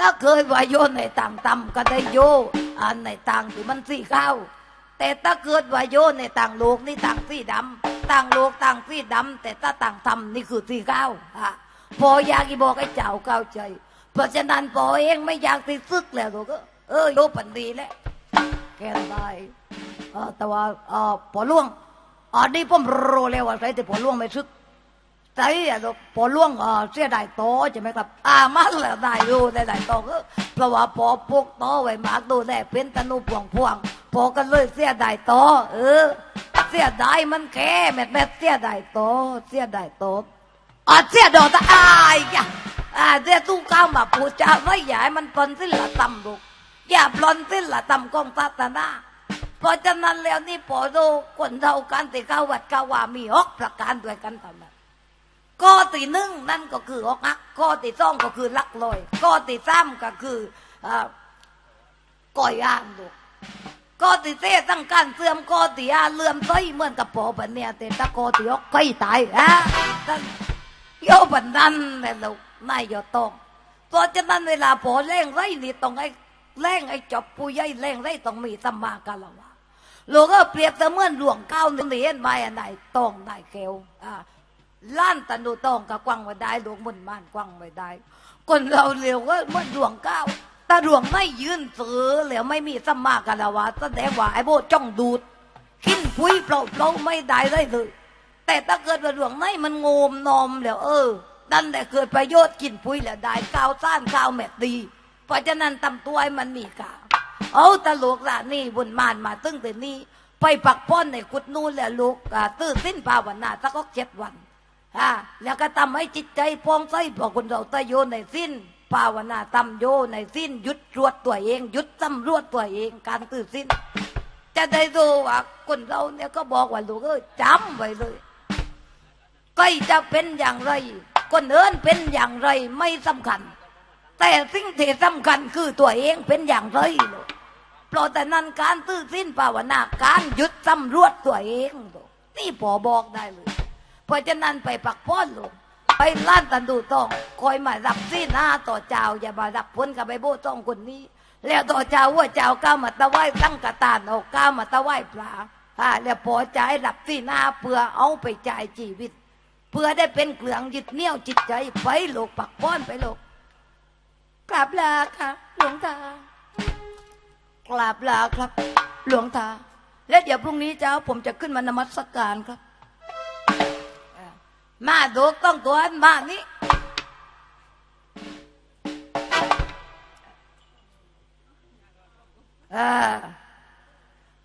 ถ้าเคยว่าโยในต่างต่ำก็ได้โยอันในต่างที่มันสีข้าวแต่ถ้าเกิดว่าโยในต่างโลกนี่ต่างสีดำต่างโลกต่างสีดำแต่ถ้าต่างทำนี่คือสีข้าวอะพออยากีบอกให้เจ้าเข้าใจเพราะฉะนั้นพอเองไม่อยากติดซึกแล้วกเอ้ยเออโยปันดีแล้วแกนได้แต่ว่าเออพอล่วงอันนี้ผมรู้แล้วว่าใครแต่พอล่วงไม่ซึก ใจอะลูกพอล่วงเออเสียดายโตใช่ไหมครับอามันแหละได้อยู่ได้ได้โตก็เพราะว่าพอพกโตไว้มากดูแลเป็นตะนุพวงพวงพอก็เลยเสียดายโตเออ เสียดายมันแค่แม่แม่เสียดายโตเสียดายโตอะเสียดอกตะอายอะอ่าเสียตู้ข้าวมาพูดจาไม่ใหญ่มันปนสิ้นละตำลูกอย่าปลนสิ้นละตำกองศาสนาเพราะฉะนั้นแล้วนี่พอดูคนเท่ากันที่เข้าวัดเข้าว่ามีหกประการด้วยกันท่านั้น ข้อที่หนึ่งนั่นก็คืออกหักข้อที่สองก็คือลักลอยข้อที่สามก็คืออก่อยอ่างดูกข้อที่สี่ตั้งการเสื่อมข้อที่ห้าเลื่อมใสเหมือนกับปอบันเนี่ยแต่ถ้าข้อที่หกใกล้ตายฮะท่านโยบันดันเลยลูกนายโยต้องเพราะฉะนั้นเวลาพอเร่งไรนี่ต้องให้เร่งไอ้จบผู้ใหญ่เร่งไรต้องมีสัมมากันละวะลูกก็เปรียบเสมือนหลวงเก้าหนึ่งเห็นไหมอันไหนต้องไหนเกลอ่า ล้านตันดูตองกับกวางไว้ได้หลวงมุนม่านกวางไว้ได้ คนเราเร็วก็เมื่อดวงก้าวต่ดวงไม่ยืนเสือแล้วไม่มีสมากันละวะแสดงว่าไอ้โบจ้องดูดกินพุยเปล่าเปล่าไม่ได้เลยเลยแต่ถ้าเกิดว่าดวงในมันงมนอมแล้วเออดันแต่เกิดประโยชน์กินพุยแล้วได้กาวซ่านกาวแมดดีเพราะฉะนั้นตำตัวให้มันมีกาวเอาตลกละนี่บุญมานมาตึ้งแต่นี้ไปปักป้อนในกุดนู่นแหละลูกตื้อสิ้นภาวนาสักก็เจ็ดวัน อ่าแล้วก็ทำให้จิตใจพองใสพอกคนเราตะโยในสิ้นภาวนาทำโยในสิ้นหยุดรวดตัวเองหยุดสำรวจตัวเองการตื่นสิ้น จะได้ดูว่าคนเราเนี่ยก็บอกว่าลูกเอ้ยจำไว้เลยใกล้จะเป็นอย่างไรคนเอินเป็นอย่างไรไม่สำคัญ แต่สิ่งที่สำคัญคือตัวเองเป็นอย่างไรลูกเพราะแต่นั้นการตื่นสิ้นภาวนาการหยุดสำรวจตัวเองนี่พอบอกได้เลย เพราะฉะนั้นไปปักป้อนลูกไปล้านตันดูต้องคอยมารับซีหน้าต่อเจ้า อย่ามารับพ้นกับไปโบต้องคนนี้ แล้วต่อเจ้าว่าเจ้าก้ามาตะไหว้ตั้งกระตานออกก้ามาตะไหว้ปลาอ่าแล้วพอใจายรับซีหน้าเพื่อเอาไปจ่ายชีวิต เพื่อได้เป็นเครื่องยึดเนี่ยวจิตใจไปลูกปักป้อนไปลูกกราบลาค่ะ หลวงตากราบลาครับ หลวงตา และเดี๋ยวพรุ่งนี้เจ้าผมจะขึ้นมานมัสการครับ มาดูต้องตัวอันมานี่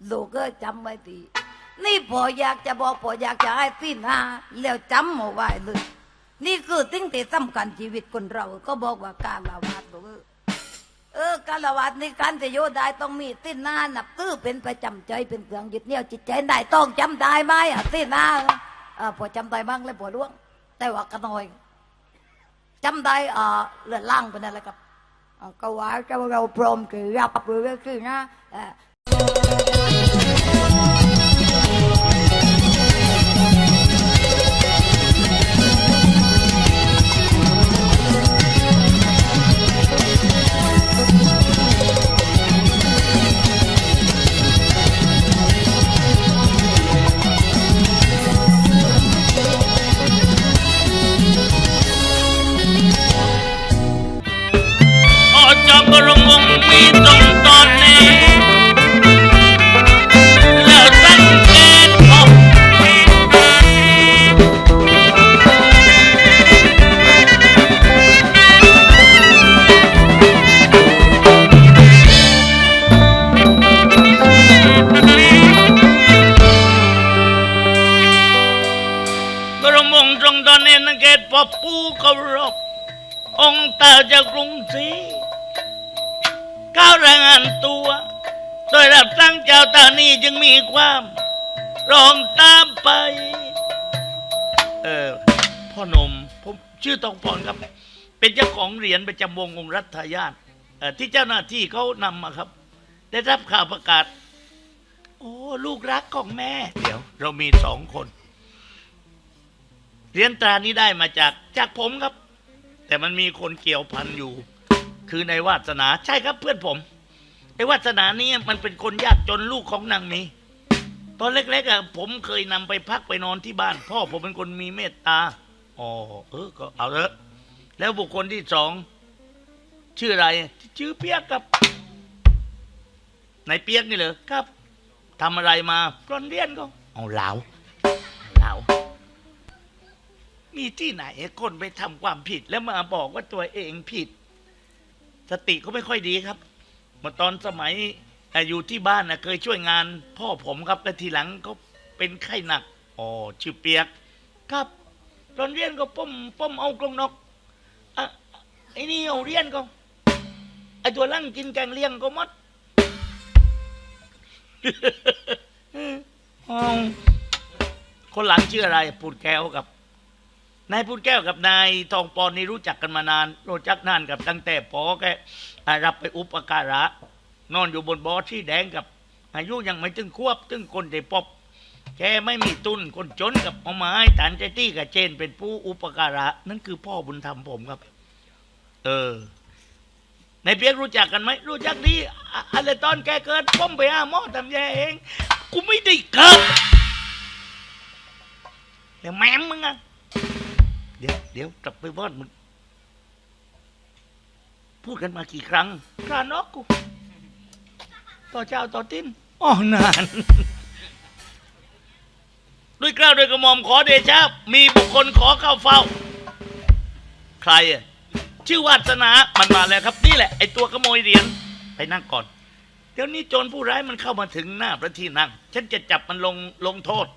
ลูกก็จำไว้ดีนี่พออยากจะบอกพออยากจะให้สิ้นหาแล้วจำเอาไว้เลย นี่คือสิ่งที่สำคัญชีวิตคนเรา ก็บอกว่าการละวาดลูกเออการละวาดในการจะโยได้ต้องมีสิ้นหน้านับตื้อเป็นประจำใจเป็นเครื่องยึดเหนี่ยวจิตใจได้ต้องจำได้ไหมอะสิ้นหน้า ปวดจำได้บ้างแล้วดร่วง แต่ว่ากระน้อยจำได้เออเลือดล่างเป็นอะไรกับก็ว่าเจ้าเราพร้อมคือรับหรือคือนะ พอ จึงมีความรองตามไป เออพ่อหนมผมชื่อตองพรครับ เป็นเจ้าของเหรียญประจำวงองค์รัฐญาติเอ่อที่เจ้าหน้าที่เขานำมาครับ ได้รับข่าวประกาศ โอ้ลูกรักของแม่ เดี๋ยว เรามีสองคนเหรียญตรานี้ได้มาจากจากผมครับ แต่มันมีคนเกี่ยวพันอยู่ คือในวาสนาใช่ครับเพื่อนผม ไอ้วาสนานี่มันเป็นคนยากจนลูกของนางมีตอนเล็กๆอะผมเคยนำไปพักไปนอนที่บ้าน พ่อผมเป็นคนมีเมตตาอ๋อเออก็เอาเถอะแล้วบุคคลที่สองชื่ออะไร ชื่อเปียกครับในเปียกนี่เหรอครับทำอะไรมาปล้นเรียนก็เอาเหลาเหลามีที่ไหนคนไปทำความผิดแล้วมาบอกว่าตัวเองผิด สติก็ไม่ค่อยดีครับ มื่อตอนสมัยอยู่ที่บ้านนะเคยช่วยงานพ่อผมครับแล้วทีหลังก็เป็นไข้หนักอ๋อชื่อเปียก ครับตอนเรียนก็ป้มป้มเอากรงนกอะไอ้นี่เอาเรียนก็ไอ้ตัวลั่งกินแกงเลี้ยงก็มดคนหลังชื่ออะไรปูดแก้วกับ นายพูดแก้วกับนายทองปอนนี่รู้จักกันมานานรู้จักนานกับตั้งแต่ปอแกอ่รับไปอุปการะ นอนอยู่บนบอที่แดงกับ อายุยังไม่ถึงควบถึงคนได้ปบแกไม่มีตุนคนจนกับเอาไม้ตันเจตี้กับเจนเป็นผู้อุปการะ นั่นคือพ่อบุญธรรมผมครับ เออในเปียกรู้จักกันไหมรู้จักดีอะไรตอนแกเกิดป้อมไปหาหมอทำแย่เอง กูไม่ได้เกิดแต่แม่มมึงอะ ดี๋ยวเดี๋ยวกลับไปบ้านมึงพูดกันมากี่ครั้งครานอกกู ต่อเจ้าต่อติ้นอ๋อนาน ด้วยกล้าวด้วยกระหม่อมขอเดชะมีบุคคลขอเข้าเฝ้า ใครอะชื่อวาสนา มันมาแล้วครับ นี่แหละ ไอตัวขโมยเหรียญไปนั่งก่อน เดี๋ยวนี้โจรผู้ร้ายมันเข้ามาถึงหน้าพระที่นั่ง ฉันจะจับมันลงลงโทษ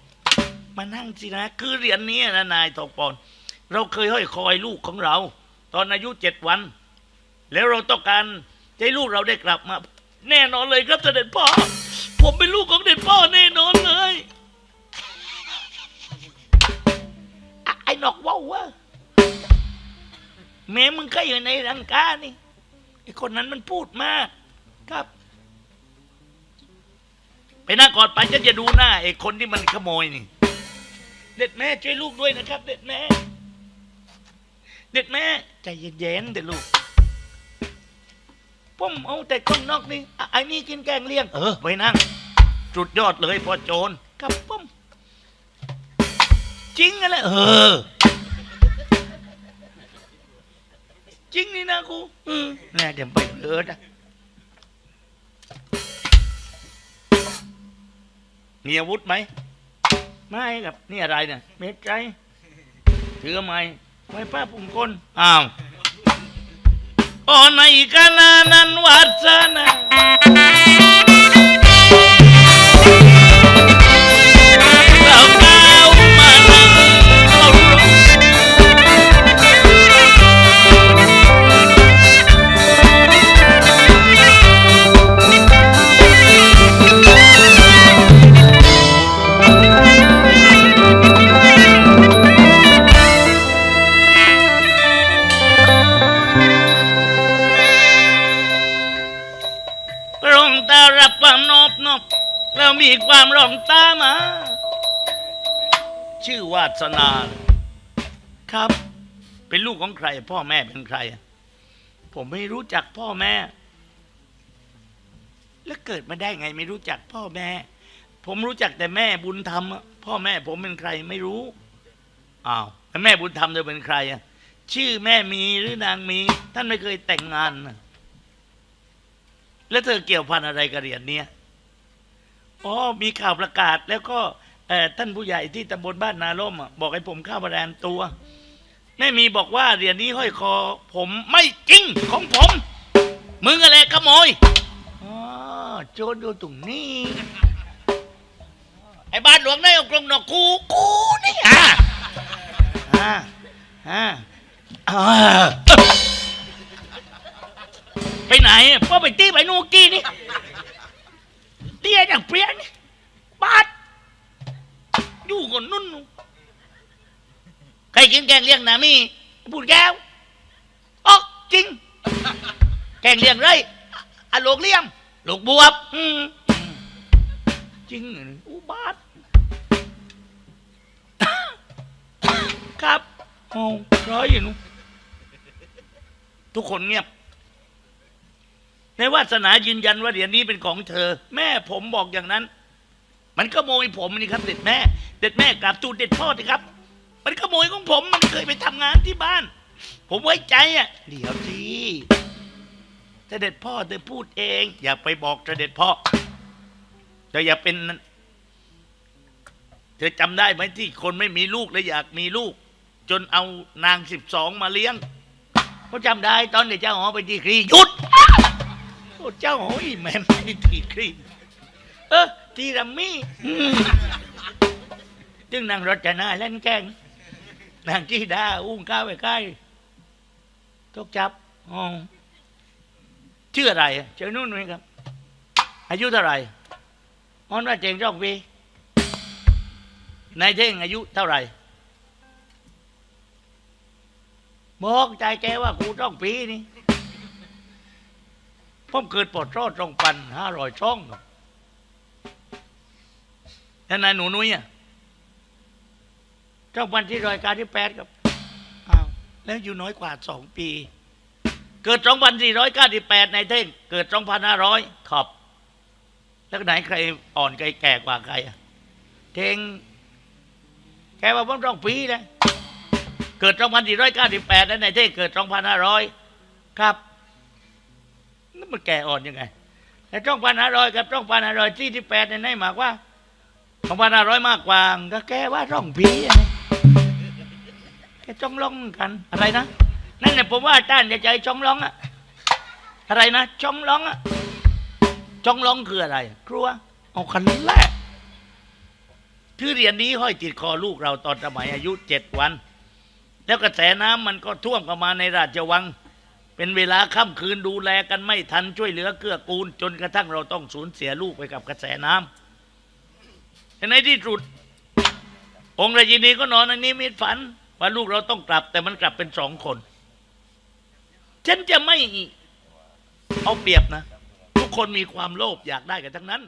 มานั่งสินะ คือเหรียญนี้นะนายทองปอน เราเคยห้อยคอยลูกของเรา ตอนอายุเจ็ดวัน แล้วเราต้องการให้ลูกเราได้กลับมา แน่นอนเลยครับเสด็จพ่อ ผมเป็นลูกของเด็จพ่อแน่นอนเลยอะไอ้นอกว่าวะแม่มึงก็อยู่ในรังกานี่ไอ้คนนั้นมันพูดมาก ครับ ไปหนั่งก่อนไปฉันจะดูหน้าไอ้คนที่มันขโมยนี่ เด็ดแม่ช่วยลูกด้วยนะครับ เด็ดแม่ เด็ดแม่ใจเย็นๆเด็ดลูกผมเอาแต่คนนอกนี่ไอ้นี่กินแกงเลี้ยง เออไปนั่งจุดยอดเลยพอโจรกับผมจริงอะไรเออจริงนี่นะกูอืมแน่เดี๋ยวไปเลิศอะมีอาวุธไหม ไม่ครับ นี่อะไรเนี่ย เม็ดใจถือไม้ ไว้ป้าปุ่มคนอ้าวโอ้ในกานานันวัสนาเรา แล้วมีความร้องตามา ชื่อวาสนาครับ เป็นลูกของใคร พ่อแม่เป็นใคร ผมไม่รู้จักพ่อแม่ แล้วเกิดมาได้ไง ไม่รู้จักพ่อแม่ ผมรู้จักแต่แม่บุญธรรมพ่อแม่ผมเป็นใครไม่รู้อ้าวแล้วแม่บุญธรรมจะเป็นใครอะชื่อแม่มีหรือนางมี ท่านไม่เคยแต่งงาน แล้วเธอเกี่ยวพันอะไรกับเหรียญเนี้ย อ๋อมีข่าวประกาศแล้วก็ท่านผู้ใหญ่ที่ตำบลบ้านนาล่มบอกให้ผมเข้ามาแรมตัวแม่มีบอกว่าเหรียญนี้ห้อยคอ ผมไม่จริงของผม มึงอะไรขโมยอ๋อโจรอยู่ตรงนี้ไอ้บ้านหลวงได้เอากรงนกกูกูนี่อะอ่าอ่าไปไหนอะพ่อไปตีไปนูกี้นี่ เตี้ยอย่างเปรี้ยนี่บาดอยู่คนนุ่นนู่นใครกินแกงเลี้ยงนะมีพูดแก้วออกจริง แกงเลี้ยงไรอะลูกเลี้ยงลูกบวบอืมจริงออุบาทครับโอ้ร้อยอยู่นู้นทุกคนเงียบ ในวาสนายืนยันว่าเหรียญนี้เป็นของเธอ แม่ผมบอกอย่างนั้น มันขโมยผมนี่ครับ เด็ดแม่ เด็ดแม่กราบตูดเด็ดพ่อสิครับ มันขโมยของผมมันเคยไปทำงานที่บ้าน ผมไว้ใจอะเดี๋ยวสิเสด็จพ่อเธอพูดเอง อย่าไปบอกเสด็จพ่อเธออย่าเป็นเธอจำได้ไหมที่คนไม่มีลูกและอยากมีลูก จนเอานางสิบสองมาเลี้ยงเขาจำได้ตอนเด็กเจ้าหอไปดีกรีหยุด เจ้าหออีแม่ไม่ได้ดีกรีเออทีรัมมี่อืมจึงนางรจนาเล่นแกงนางจีดาอุ้งก้าวไปใกล้ตกจับอ๋อชื่ออะไรชื่อนู่นไหมครับ อายุเท่าไหร่ออนว่าเจงจ้องปีนายเท่งอายุเท่าไหร่บอกใจแกว่ากูต้องปีนี่ ผมเกิดปลดรอดตรงปันห้าร้อยช่องครับแล้วนายหนูนุ้ยอะเจ้าวันที่รอยการที่แปดครับอ้าวแล้วอยู่น้อยกว่าสองปี เกิดสองพันสี่ร้อยเก้าสิบแปดในเท่ง เกิดสองพันห้าร้อยขอบ แล้วไหนใครอ่อนใครแก่กว่าใครอะเท่งแกว่าผมสองปีนะเกิดสองพันสี่ร้อยเก้าสิบแปดแล้วในเท่งเกิดสองพันห้าร้อยครับ นั่นมันแก่อ่อนยังไงแต่สองพันห้าร้อยกับสองพันห้าร้อยสี่สิบแปดในไหนหมากว่าสองพันห้าร้อยมากกว่าก็แกว่าร่องผีอะนะแกจ้องร้องกันอะไรนะนั่นแหละผมว่าอาจารย์จะใจจ้องร้องอะอะไรนะจ้องร้องอะจ้องร้องคืออะไร ครัว เอาคันแรกคือเรียญนี้ห้อยติดคอลูกเราตอนสมัยอายุเจ็ดวัน แล้วกระแสน้ำมันก็ท่วมเข้ามาในราชวัง เป็นเวลาค่ำคืนดูแลกันไม่ทันช่วยเหลือเกื้อกูล จนกระทั่งเราต้องสูญเสียลูกไปกับกระแสน้ำในที่สุด องค์ราชินีก็นอนอันนี้มิตฝัน ว่าลูกเราต้องกลับ แต่มันกลับเป็นสองคน ฉันจะไม่เอาเปรียบนะ ทุกคนมีความโลภอยากได้กันทั้งนั้น